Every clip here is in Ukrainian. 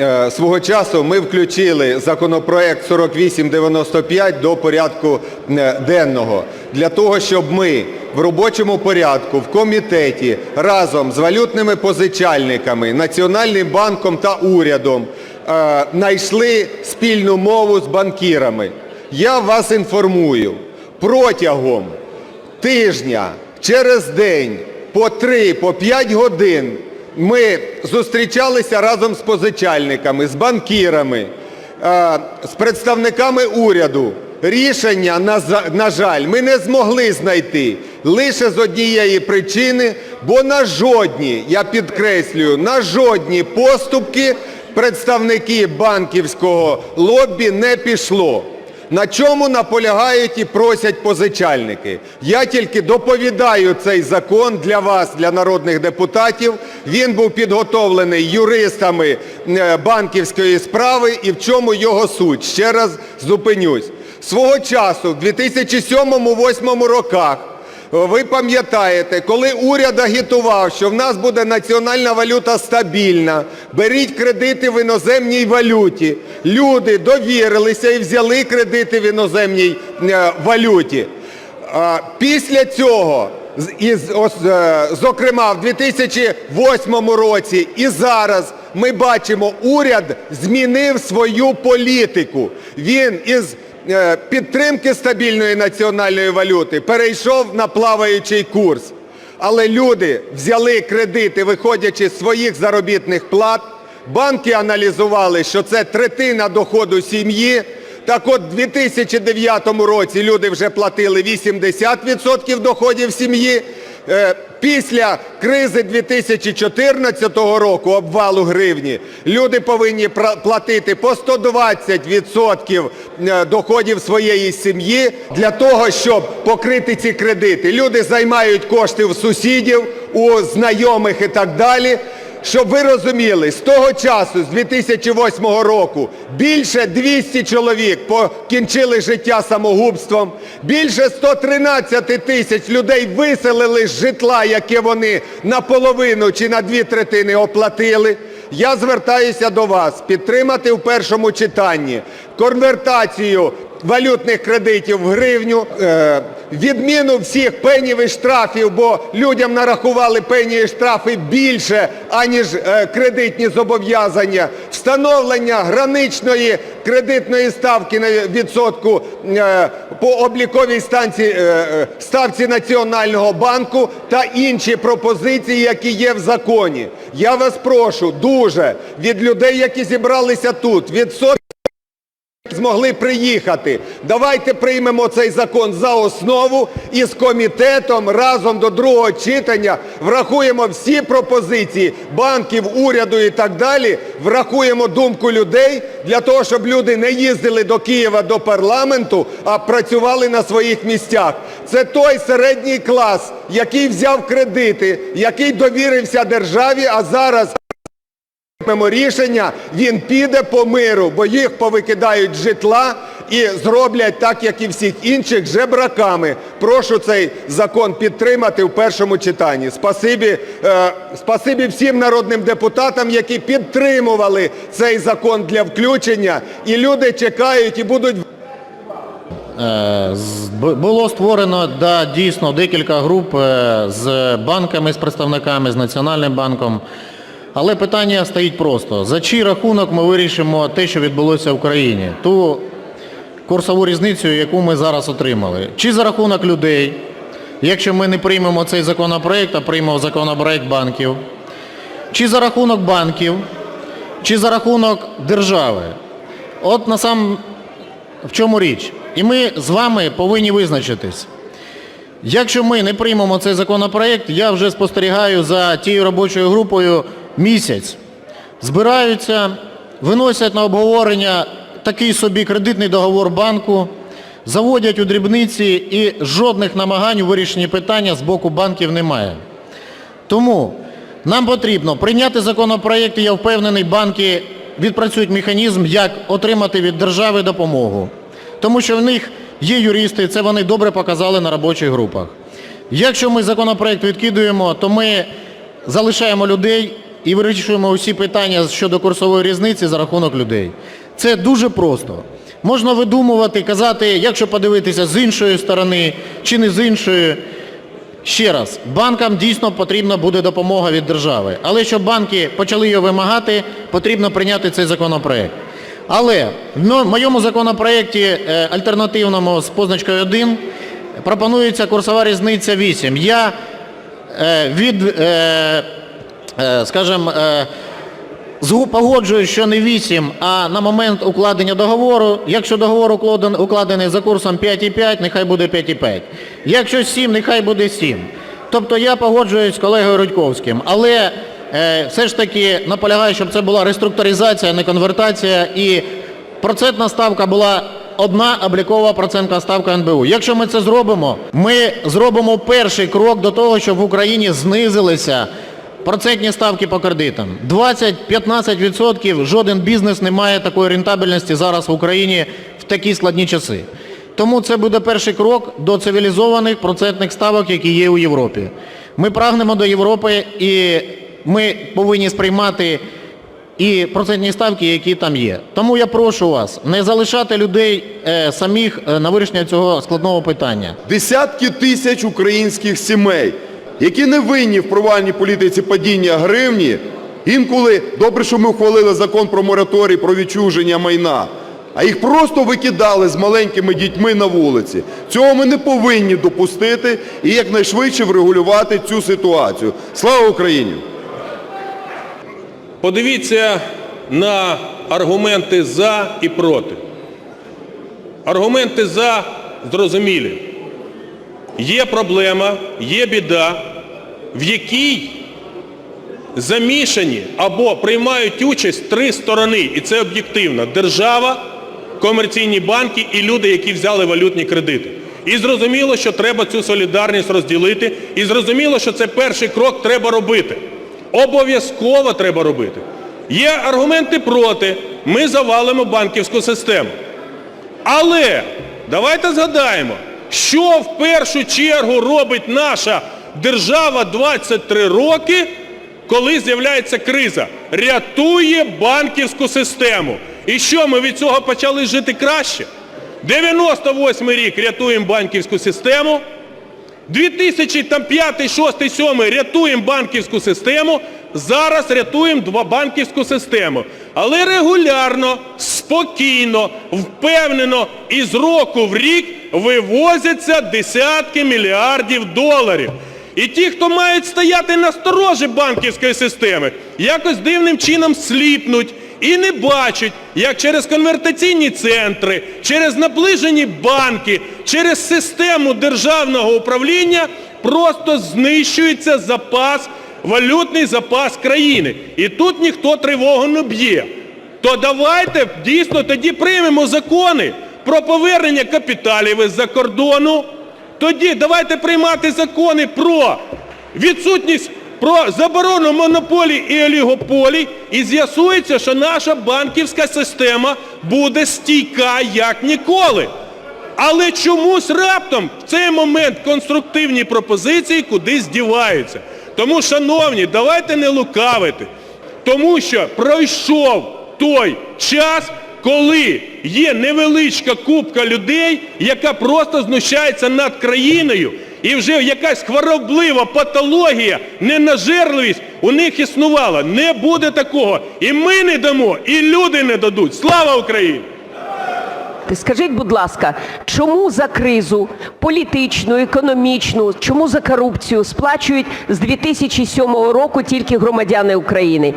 е, свого часу ми включили законопроект 4895 до порядку е, денного для того, щоб ми в робочому порядку в комітеті разом з валютними позичальниками, Національним банком та урядом е, знайшли спільну мову з банкірами. Я вас інформую, протягом тижня, через день, по 3, по 5 годин ми зустрічалися разом з позичальниками, з банкірами, е, з представниками уряду. Рішення, на жаль, ми не змогли знайти лише з однієї причини, бо на жодні, я підкреслюю, на жодні поступки представники банківського лобі не пішло. На чому наполягають і просять позичальники? Я тільки доповідаю цей закон для вас, для народних депутатів. Він був підготовлений юристами е, банківської справи і в чому його суть. Ще раз зупинюсь. Свого часу, в 2007-2008 роках, ви пам'ятаєте, коли уряд агітував, що в нас буде національна валюта стабільна, беріть кредити в іноземній валюті, люди довірилися і взяли кредити в іноземній е, валюті. Після цього, е, зокрема, в 2008 році і зараз ми бачимо, уряд змінив свою політику. Він із підтримки стабільної національної валюти перейшов на плаваючий курс. Але люди взяли кредити, виходячи з своїх заробітних плат. Банки аналізували, що це третина доходу сім'ї. Так от, у 2009 році люди вже платили 80% доходів сім'ї. Е, Після кризи 2014 року, обвалу гривні, люди повинні платити по 120% е, доходів своєї сім'ї для того, щоб покрити ці кредити. Люди займають кошти в сусідів, у знайомих і так далі. Щоб ви розуміли, з того часу, з 2008 року, більше 200 чоловік покінчили життя самогубством, більше 113 тисяч людей виселили з житла, яке вони наполовину чи на дві третини оплатили. Я звертаюся до вас підтримати в першому читанні конвертацію валютних кредитів в гривню, е, відміну всіх пенів і штрафів, бо людям нарахували пені і штрафи більше, аніж е, кредитні зобов'язання, встановлення граничної кредитної ставки на відсотку е, по обліковій ставці Національного банку та інші пропозиції, які є в законі. Я вас прошу дуже від людей, які зібралися тут, від змогли приїхати. Давайте приймемо цей закон за основу і з комітетом разом до другого читання врахуємо всі пропозиції банків, уряду і так далі, врахуємо думку людей для того, щоб люди не їздили до Києва, до парламенту, а працювали на своїх місцях. Це той середній клас, який взяв кредити, який довірився державі, а зараз приймемо рішення, він піде по миру, бо їх повикидають житла і зроблять так, як і всіх інших, жебраками. Прошу цей закон підтримати в першому читанні. Спасибі, е, спасибі всім народним депутатам, які підтримували цей закон для включення. І люди чекають і будуть Е, Було створено да, дійсно декілька груп е, з банками, з представниками, з Національним банком. Але питання стоїть просто. За чий рахунок ми вирішимо те, що відбулося в країні? Ту курсову різницю, яку ми зараз отримали. Чи за рахунок людей, якщо ми не приймемо цей законопроект, а приймемо законопроект банків, чи за рахунок банків, чи за рахунок держави. От насам в чому річ? І ми з вами повинні визначитись. Якщо ми не приймемо цей законопроект, я вже спостерігаю за тією робочою групою місяць. Збираються, виносять на обговорення такий собі кредитний договор банку, заводять у дрібниці і жодних намагань у вирішенні питання з боку банків немає. Тому нам потрібно прийняти законопроект, і я впевнений, банки відпрацюють механізм, як отримати від держави допомогу. Тому що в них є юристи, це вони добре показали на робочих групах. Якщо ми законопроект відкидуємо, то ми залишаємо людей і вирішуємо усі питання щодо курсової різниці за рахунок людей. Це дуже просто. Можна видумувати, казати, якщо подивитися з іншої сторони чи не з іншої. Ще раз, банкам дійсно потрібна буде допомога від держави. Але щоб банки почали її вимагати, потрібно прийняти цей законопроект. Але в моєму законопроекті е, альтернативному з позначкою 1 пропонується курсова різниця 8. Я е, від, е, скажімо, е, Погоджуюсь, що не 8, а на момент укладення договору, якщо договор укладен- укладений за курсом 5,5, нехай буде 5,5. Якщо 7, нехай буде 7. Тобто я погоджуюсь з колегою Рудьковським, але е, все ж таки наполягаю, щоб це була реструктуризація, не конвертація, і процентна ставка була одна облікова процентна ставка НБУ. Якщо ми це зробимо, ми зробимо перший крок до того, щоб в Україні знизилися Процентні ставки по кредитам. 20-15% жоден бізнес не має такої рентабельності зараз в Україні в такі складні часи. Тому це буде перший крок до цивілізованих процентних ставок, які є у Європі. Ми прагнемо до Європи і ми повинні сприймати і процентні ставки, які там є. Тому я прошу вас не залишати людей е, самих е, на вирішення цього складного питання. Десятки тисяч українських сімей, які не винні в провальній політиці падіння гривні, інколи добре, що ми ухвалили закон про мораторій, про відчуження майна, а їх просто викидали з маленькими дітьми на вулиці. Цього ми не повинні допустити і якнайшвидше врегулювати цю ситуацію. Слава Україні! Подивіться на аргументи за і проти. Аргументи за зрозумілі. Є проблема, є біда, в якій замішані або приймають участь три сторони, і це об'єктивно: держава, комерційні банки і люди, які взяли валютні кредити. І зрозуміло, що треба цю солідарність розділити, і зрозуміло, що це перший крок треба робити. Обов'язково треба робити. Є аргументи проти. Ми завалимо банківську систему. Але давайте згадаємо, що в першу чергу робить наша держава 23 роки, коли з'являється криза. Рятує банківську систему. І що, ми від цього почали жити краще? 98 рік рятуємо банківську систему. 2005, 6, 7 рятуємо банківську систему, зараз рятуємо два- банківську систему. Але регулярно, спокійно, впевнено і з року в рік вивозяться десятки мільярдів доларів. І ті, хто мають стояти на сторожі банківської системи, якось дивним чином сліпнуть і не бачать, як через конвертаційні центри, через наближені банки, через систему державного управління просто знищується запас, валютний запас країни. І тут ніхто тривогу не б'є. То давайте дійсно тоді приймемо закони про повернення капіталів із-за кордону. Тоді давайте приймати закони про відсутність, про заборону монополій і олігополій, і з'ясується, що наша банківська система буде стійка як ніколи. Але чомусь раптом в цей момент конструктивні пропозиції кудись діваються. Тому, шановні, давайте не лукавити. Тому що пройшов той час, коли є невеличка купка людей, яка просто знущається над країною, і вже якась хвороблива патологія, ненажерливість у них існувала. Не буде такого. І ми не дамо, і люди не дадуть. Слава Україні! Скажіть, будь ласка, чому за кризу політичну, економічну, чому за корупцію сплачують з 2007 року тільки громадяни України?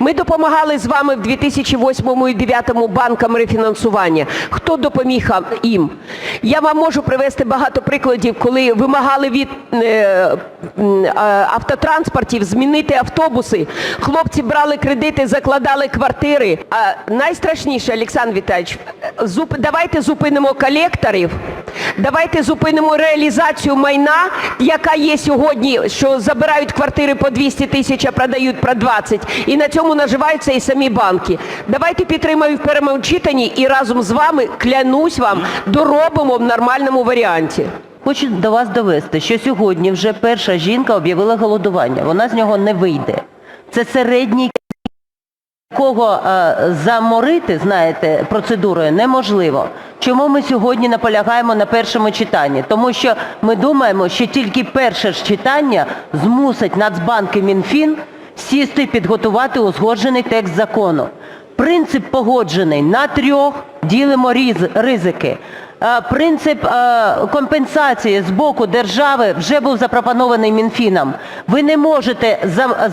Ми допомагали з вами в 2008 і 2009 банкам рефінансування. Хто допоміг їм? Я вам можу привести багато прикладів, коли вимагали від е, е, автотранспортів змінити автобуси. Хлопці брали кредити, закладали квартири. А найстрашніше, Олександр Віталійович, зуп... давайте зупинимо колекторів, давайте зупинимо реалізацію майна, яка є сьогодні, що забирають квартири по 200 тисяч, а продають про 20. І на цьому наживаються і самі банки. Давайте підтримаємо в першому читанні і разом з вами, клянусь вам, доробимо в нормальному варіанті. Хочу до вас довести, що сьогодні вже перша жінка об'явила голодування. Вона з нього не вийде. Це середній кого е, заморити, знаєте, процедурою неможливо. Чому ми сьогодні наполягаємо на першому читанні? Тому що ми думаємо, що тільки перше ж читання змусить Нацбанк і Мінфін сісти і підготувати узгоджений текст закону. Принцип погоджений на трьох, ділимо ризики. Е, Принцип е, компенсації з боку держави вже був запропонований Мінфіном. Ви не можете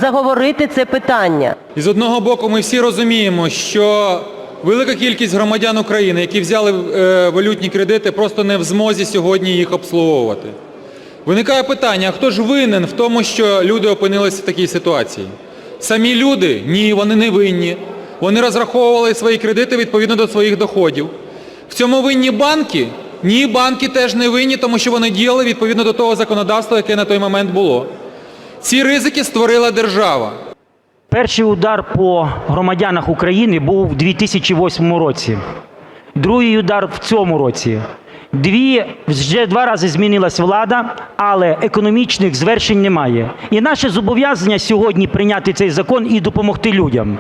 заговорити це питання. І з одного боку, ми всі розуміємо, що велика кількість громадян України, які взяли е, валютні кредити, просто не в змозі сьогодні їх обслуговувати. Виникає питання, а хто ж винен в тому, що люди опинилися в такій ситуації? Самі люди? Ні, вони не винні. Вони розраховували свої кредити відповідно до своїх доходів. В цьому винні банки? Ні, банки теж не винні, тому що вони діяли відповідно до того законодавства, яке на той момент було. Ці ризики створила держава. Перший удар по громадянах України був у 2008 році. Другий удар в цьому році. Дві, вже два рази змінилась влада, але економічних звершень немає. І наше зобов'язання сьогодні прийняти цей закон і допомогти людям.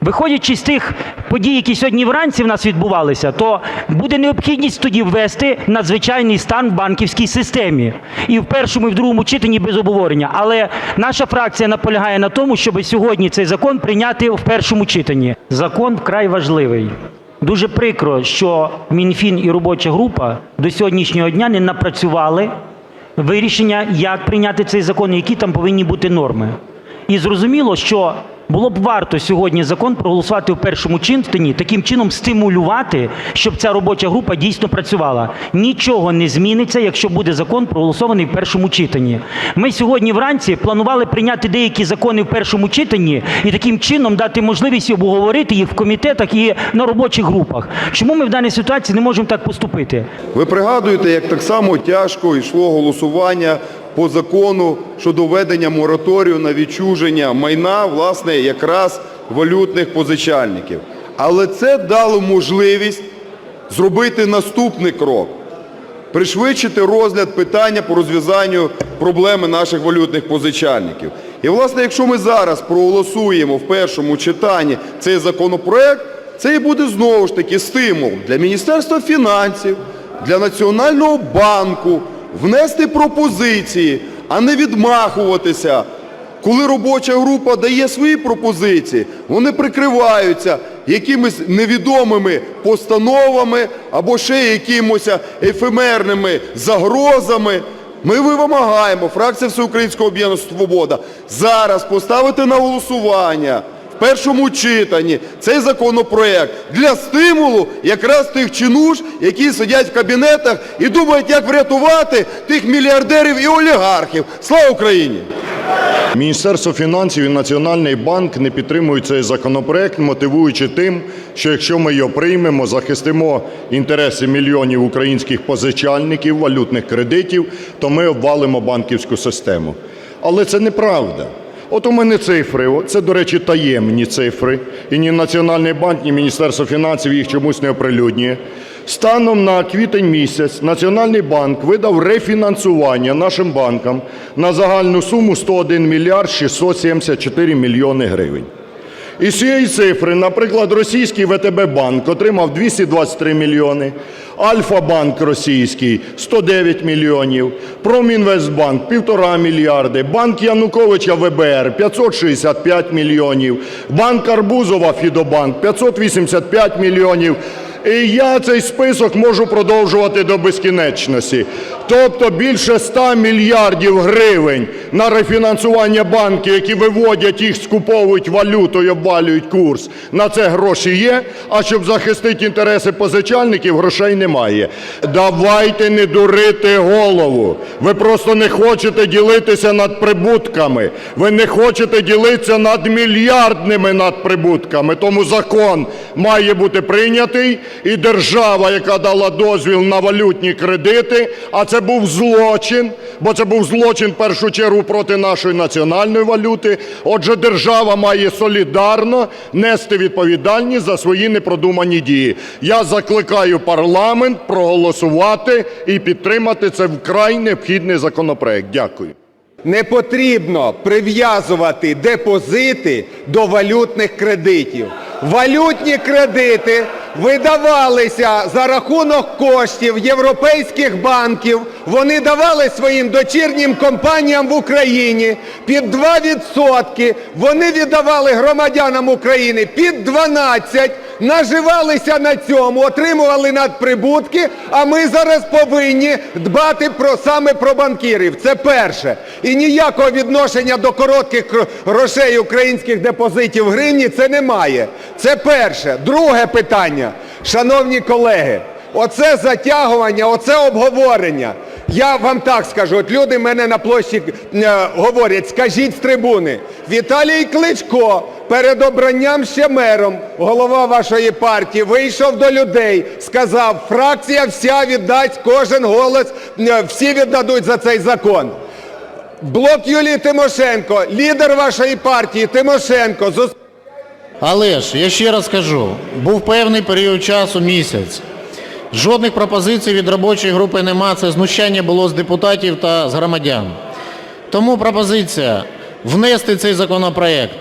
Виходячи з тих подій, які сьогодні вранці в нас відбувалися, то буде необхідність тоді ввести надзвичайний стан в банківській системі. І в першому, і в другому читанні без обговорення. Але наша фракція наполягає на тому, щоб сьогодні цей закон прийняти в першому читанні. Закон вкрай важливий. Дуже прикро, що Мінфін і робоча група до сьогоднішнього дня не напрацювали вирішення, як прийняти цей закон, які там повинні бути норми. І зрозуміло, що було б варто сьогодні закон проголосувати в першому читанні, таким чином стимулювати, щоб ця робоча група дійсно працювала. Нічого не зміниться, якщо буде закон проголосований в першому читанні. Ми сьогодні вранці планували прийняти деякі закони в першому читанні і таким чином дати можливість обговорити їх в комітетах і на робочих групах. Чому ми в даній ситуації не можемо так поступити? Ви пригадуєте, як так само тяжко йшло голосування по закону щодо введення мораторію на відчуження майна, власне, якраз валютних позичальників. Але це дало можливість зробити наступний крок пришвидшити розгляд питання по розв'язанню проблеми наших валютних позичальників. І, власне, якщо ми зараз проголосуємо в першому читанні цей законопроект, це і буде знову ж таки стимул для Міністерства фінансів, для Національного банку внести пропозиції, а не відмахуватися. Коли робоча група дає свої пропозиції, вони прикриваються якимись невідомими постановами або ще якимось ефемерними загрозами. Ми вимагаємо, фракція Всеукраїнського об'єднання «Свобода», зараз поставити на голосування першому читанні цей законопроект для стимулу якраз тих чинуш, які сидять в кабінетах і думають, як врятувати тих мільярдерів і олігархів. Слава Україні! Міністерство фінансів і Національний банк не підтримують цей законопроект, мотивуючи тим, що якщо ми його приймемо, захистимо інтереси мільйонів українських позичальників, валютних кредитів, то ми обвалимо банківську систему. Але це неправда. От у мене цифри, це, до речі, таємні цифри, і ні Національний банк, ні Міністерство фінансів їх чомусь не оприлюднює. Станом на квітень місяць Національний банк видав рефінансування нашим банкам на загальну суму 101 мільярд 674 мільйони гривень. Із цієї цифри, наприклад, російський ВТБ банк отримав 223 мільйони, Альфа-банк російський 109 мільйонів, Промінвестбанк 1,5 мільярди, банк Януковича ВБР 565 мільйонів, банк Арбузова Фідобанк 585 мільйонів. І я цей список можу продовжувати до безкінечності. Тобто більше 100 мільярдів гривень на рефінансування банків, які виводять їх, скуповують валюту і обвалюють курс. На це гроші є, а щоб захистити інтереси позичальників, грошей немає. Давайте не дурити голову. Ви просто не хочете ділитися над прибутками. Ви не хочете ділитися над мільярдними надприбутками. Тому закон має бути прийнятий, і держава, яка дала дозвіл на валютні кредити, а це був злочин, бо це був злочин в першу чергу проти нашої національної валюти. Отже, держава має солідарно нести відповідальність за свої непродумані дії. Я закликаю парламент проголосувати і підтримати це вкрай необхідний законопроект. Дякую. Не потрібно прив'язувати депозити до валютних кредитів. Валютні кредити видавалися за рахунок коштів європейських банків. Вони давали своїм дочірнім компаніям в Україні під 2%. Вони віддавали громадянам України під 12, наживалися на цьому, отримували надприбутки, а ми зараз повинні дбати про саме про банкірів. Це перше. І ніякого відношення до коротких грошей українських депозитів в гривні це немає. Це перше. Друге питання. Шановні колеги, оце затягування, оце обговорення. Я вам так скажу, от люди мене на площі е, говорять, скажіть з трибуни, Віталій Кличко перед обранням ще мером, голова вашої партії, вийшов до людей, сказав, фракція вся віддасть кожен голос, е, всі віддадуть за цей закон. Блок Юлії Тимошенко, лідер вашої партії Тимошенко, зус- Але ж, я ще раз кажу, був певний період часу, місяць. Жодних пропозицій від робочої групи нема, це знущання було з депутатів та з громадян. Тому пропозиція внести цей законопроект.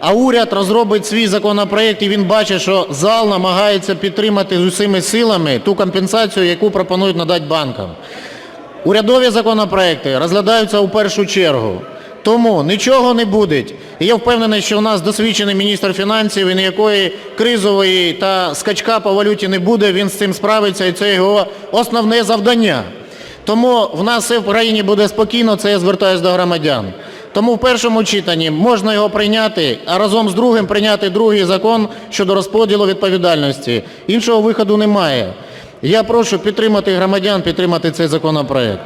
А уряд розробить свій законопроект і він бачить, що зал намагається підтримати з усіми силами ту компенсацію, яку пропонують надати банкам. Урядові законопроекти розглядаються у першу чергу. Тому нічого не буде. І я впевнений, що у нас досвідчений міністр фінансів і ніякої кризової та скачка по валюті не буде, він з цим справиться і це його основне завдання. Тому в нас все в країні буде спокійно, це я звертаюся до громадян. Тому в першому читанні можна його прийняти, а разом з другим прийняти другий закон щодо розподілу відповідальності. Іншого виходу немає. Я прошу підтримати громадян, підтримати цей законопроект.